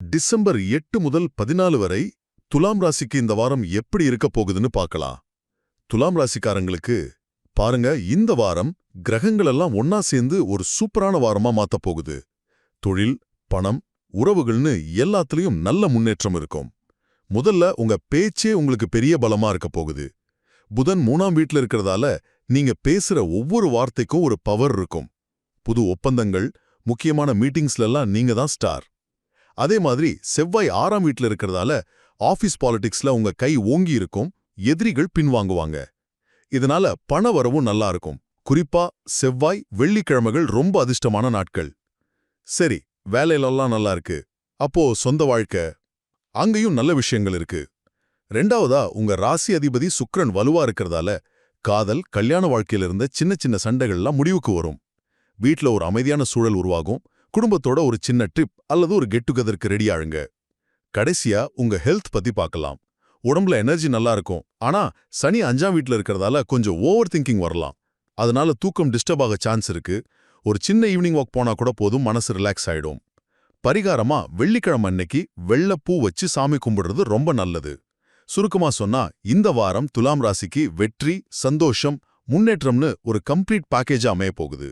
December எட்டு முதல் பதினாலு வரை துலாம் ராசிக்கு இந்த வாரம் எப்படி இருக்க போகுதுன்னு பார்க்கலாம். துலாம் ராசிக்காரங்களுக்கு பாருங்க இந்த வாரம் கிரகங்களெல்லாம் ஒன்னா சேர்ந்து ஒரு சூப்பரான வாரமா மாத்தப் போகுது. தொழில் பணம் உறவுகள்னு எல்லாத்துலயும் நல்ல முன்னேற்றம் இருக்கும். முதல்ல உங்க பேச்சே உங்களுக்கு பெரிய பலமா இருக்க போகுது. புதன் மூணாம் வீட்டில் இருக்கிறதால நீங்க பேசுற ஒவ்வொரு வார்த்தைக்கும் ஒரு பவர் இருக்கும். புது ஒப்பந்தங்கள் முக்கியமான மீட்டிங்ஸ்ல எல்லாம் நீங்க தான் ஸ்டார் அதே மாதிரி செவ்வாய் ஆறாம் வீட்டில் இருக்கிறதால ஆபீஸ் பாலிடிக்ஸ்ல உங்க கை ஓங்கி இருக்கும் எதிரிகள் பின்வாங்குவாங்க. இதனால பண வரவும் நல்லா இருக்கும். குறிப்பா செவ்வாய் வெள்ளிக்கிழமைகள் ரொம்ப அதிர்ஷ்டமான நாட்கள். சரி வேலையிலெல்லாம் நல்லா இருக்கு. அப்போ சொந்த வாழ்க்கை. அங்கேயும் நல்ல விஷயங்கள் இருக்கு. ரெண்டாவதா உங்க ராசி அதிபதி சுக்ரன் வலுவா இருக்கிறதால காதல் கல்யாண வாழ்க்கையில இருந்த சின்ன சின்ன சண்டைகள்லாம் முடிவுக்கு வரும். வீட்டில் ஒரு அமைதியான சூழல் உருவாகும். குடும்பத்தோட ஒரு சின்ன ட்ரிப் அல்லது ஒரு கெட் டுகெதருக்கு ரெடி ஆளுங்க கடைசியா உங்க ஹெல்த் பத்தி பார்க்கலாம் உடம்புல எனர்ஜி நல்லா இருக்கும். ஆனா சனி அஞ்சாம் வீட்டில் இருக்கிறதால கொஞ்சம் ஓவர் திங்கிங் வரலாம். அதனால தூக்கம் டிஸ்டர்ப் ஆக சான்ஸ் இருக்கு. ஒரு சின்ன ஈவினிங் வாக் போனா கூட போதும் மனசு ரிலாக்ஸ் ஆயிடும். பரிகாரமா வெள்ளிக்கிழமை அன்னைக்கு வெள்ளப்பூ வச்சு சாமி கும்பிடுறது ரொம்ப நல்லது. சுருக்கமா சொன்னா இந்த வாரம் துலாம் ராசிக்கு வெற்றி சந்தோஷம் முன்னேற்றம்னு ஒரு கம்ப்ளீட் பேக்கேஜா அமைய போகுது